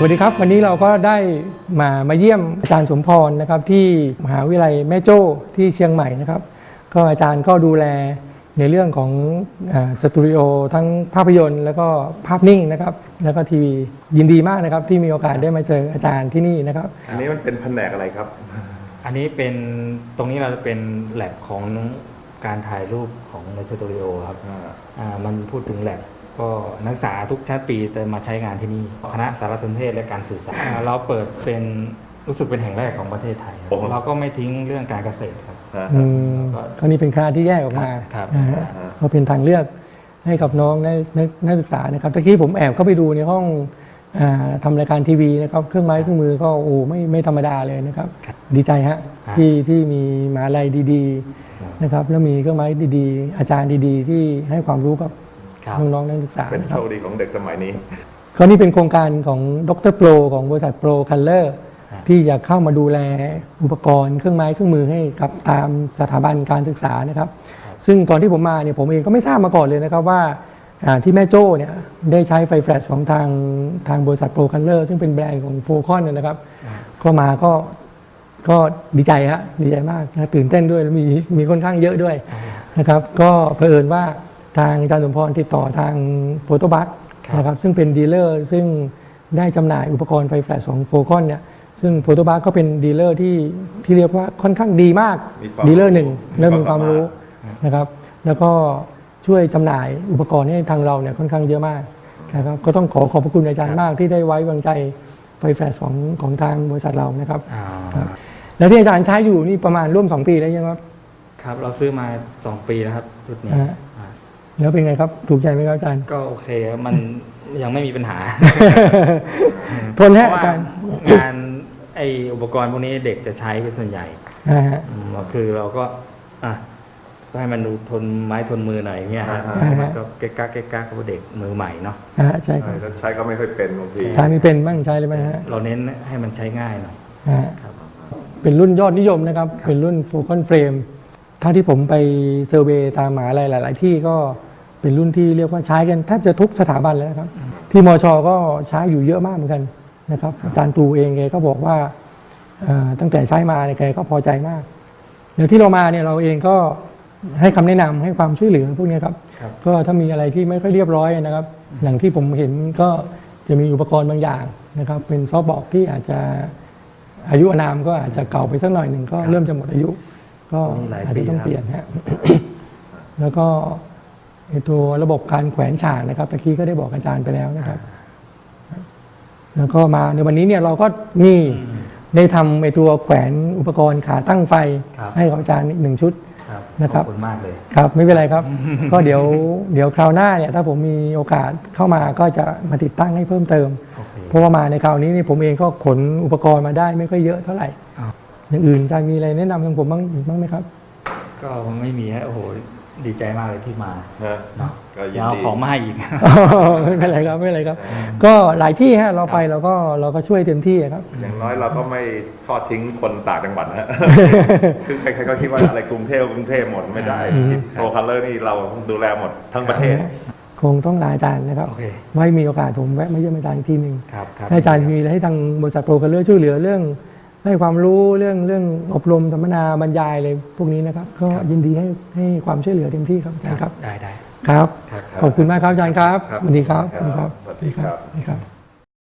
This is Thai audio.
สวัสดีครับ วันนี้เราก็ได้มามาเยี่ยมอาจารย์สมพรนะครับ ที่มหาวิทยาลัยแม่โจ้ที่เชียงใหม่นะครับ ก็อาจารย์ก็ดูแลในเรื่องของอาสตูดิโอทั้งภาพยนตร์แล้วก็ภาพนิ่งนะครับ แล้วก็ทีวียินดีมากนะครับ ที่มีโอกาสได้มาเจออาจารย์ที่นี่นะครับ อันนี้มันเป็นแผนกอะไรครับ อันนี้เป็นตรงนี้เราจะเป็นแลบของการถ่ายรูปของในสตูดิโอครับอ่าอ่ามันพูดถึงแลบ ก็นักศึกษาทุกชั้นปีจะมาใช้งานที่นี่คณะสารสนเทศและการสื่อสารอ่าเราเปิดเป็นรู้สึกเป็นแห่งแรกของประเทศไทยครับเราก็ไม่ทิ้งเรื่องการเกษตรครับอ่าอืมก็นี่เป็นคณะที่แยกออกมาครับ นะฮะครับก็เป็นทางเลือกให้กับน้องนักนักนักศึกษานะครับตะกี้ผมแอบเข้าไปดูในห้องอาทำรายการทีวีนะครับ เครื่องไม้เครื่องมือก็โอ้ไม่ไม่ธรรมดาเลยนะครับ ดีใจฮะครับที่ที่มีมหาลัยดี ๆ นะครับ แล้วมีเครื่องไม้ดีๆ อาจารย์ดี ๆ ที่ให้ความรู้กับครับ น้องๆนักศึกษาเป็นนะคโชรับคดีของเด็กสมัยนี้ก็นี่เป็นโครงการของดรโปรของบริษัทโปรคัลเลอร์ครับที่จะเข้ามาดูแลอุปกรณ์เครื่องไม้เครื่องมือให้กับตามสถาบันการศึกษานะครับ ซึ่งตอนที่ผมมาเนี่ยผมเองก็ไม่ทราบมาก่อนเลยนะครับว่าอ่าที่แม่โจ้เนี่ยได้ใช้ไฟแฟลชของทางทางบริษัทโปรคัลเลอร์ซึ่งเป็นแบรนด์ของโฟคอนนะครับ ก็มาก็ก็ดีใจฮะดีใจมากนะตื่นเต้นด้วยแล้วมีมีค่อนข้างเยอะด้วยนะครับ ก็เผอิญว่า ทางอาจารย์สมพรติดต่อทางโฟโตบัคครับนะครับซึ่งเป็นดีลเลอร์ซึ่งได้จำหน่ายอุปกรณ์ไฟแฟลชของโฟคอนเนี่ยซึ่งโฟโตบัคก็เป็นดีลเลอร์ที่ที่เรียกว่าค่อนข้างดีมากมีความดีลเลอร์หนึ่งมีเริ่มมีความความรู้สามารถนะครับ แล้วก็ช่วยจำหน่ายอุปกรณ์ให้ทางเราเนี่ยค่อนข้างเยอะมากนะครับก็ต้องขอขอบพระคุณอาจารย์มากที่ได้ไว้วางใจไฟแฟลชของของทางบริษัทเรานะครับอ่าครับแล้วที่อาจารย์ใช้อยู่นี่ประมาณร่วม 2 ปีแล้วใช่ไหมครับครับ เราซื้อมา 2 ปีแล้วครับชุดนี้อ่าอ่า แล้วเป็นไงครับ ถูกใจไหมครับอาจารย์ ก็โอเคครับมันยังไม่มีปัญหา ทนเพฮะราะอาว่าจารย์งานไออุปกรณ์พวกนี้เด็กจะใช้เป็นส่วนใหญ่อ่าฮะอืมคือเราก็อะก็ให้มันดูทนไม้ทนมือหน่อยอย่างเงี้ยฮะอ่ามันก็เก๊กกักเก๊กกักกับเด็กมือใหม่เนาะอ่าใช่ครับแล้วใช้ก็ไม่ค่อยเป็นบางทีใช้ไม่เป็นบ้างใช้เลยไหมฮะเราเน้นให้มันใช้ง่ายหน่อยอ่าครับเป็นรุ่นยอดนิยมนะครับ เป็นรุ่นโฟคอนเฟรมถ้าที่ผมไปเซอร์เวย์ตามมหาลัยหลาย ๆ ที่ก็ เป็นรุ่นที่เรียกว่าใช้กันแทบจะทุกสถาบันแล้วนะครับ ที่มชก็ใช้อยู่เยอะมากเหมือนกันนะครับอาจารย์ตูเองแกก็บอกว่าเอ่อตั้งแต่ใช้มาเนี่ยแกก็พอใจมากเดี๋ยวที่เรามาเนี่ยเราเองก็ให้คำแนะนำให้ความช่วยเหลือพวกเนี้ยครับครับ ก็ถ้ามีอะไรที่ไม่ค่อยเรียบร้อยนะครับ อย่างที่ผมเห็นก็จะมีอุปกรณ์บางอย่างนะครับ เป็นซอฟต์บอกที่อาจจะอายุอานามก็อาจจะเก่าไปสักหน่อยหนึ่งก็เริ่มจะหมดอายุ ก็มีหลายอาจจะต้องปีเปแล้วลี่ยนฮะแล้วก็ไอ้ ตัวระบบการแขวนฉากนะครับตะกี้ก็ได้บอกอาจารย์ไปแล้วนะครับแล้วก็มาในวันนี้เนี่ยเราก็นี่ได้ทำไอ้ตัวแขวนอุปกรณ์ขาตั้งไฟ ครับให้กับอาจารย์อีกหนึ่งชุด ครับนะครับ ขอบคุณมากเลย ครับไม่เป็นไรครับ ก็เดี๋ยวเดี๋ยวคราวหน้าเนี่ยถ้าผมมีโอกาสเข้ามาก็จะมาติดตั้งให้เพิ่มเติม โอเค เพราะว่ามาในคราวนี้นี่ผมเองก็ขนอุปกรณ์มาได้ไม่ค่อยเยอะเท่าไหร่อ้าวอย่างอื่นอาจารย์มีอะไรแนะนำทางผมบ้างอีกบ้างไหมครับ ก็ไม่มีฮะโอ้โห ดีใจมากเลยที่มานะเนาะก็ยินยาวดี ของมาให้อีก ไม่เป็นไรครับไม่เป็นไรครับ ก็หลายที่ฮะเราไปเราก็เราก็ช่วยเต็มที่ครับ อย่างน้อยเราก็ไม่ทอดทิ้งคนต่างจังหวัดนะคือใครๆก็คิดว่าอะไรกรุงเทพกรุงเทพหมดไม่ได้อืมโปรคัลเลอร์นี่เราดูแลหมดทั้งประเทศ คงต้องลาอาจารย์นะครับโอเค ไว้มีโอกาสผมแวะมาเยี่ยมอาจารย์อีกทีหนึ่งครับครับถ้าอาจารย์มีอะไรให้ทางบริษัทโปรกันเลือช่วยเหลือเรื่อง ให้ความรู้เรื่องเรื่องอบรมสัมมนาบรรยายอะไรพวกนี้นะครับ ก็ยินดีให้ให้ความช่วยเหลือเต็มที่ครับอาจารย์ครับได้ได้ครับครับขอบคุณมากครับอาจารย์ครับครับสวัสดีครับครับสวัสดีครับสวัสดีครับสวัสดีครับ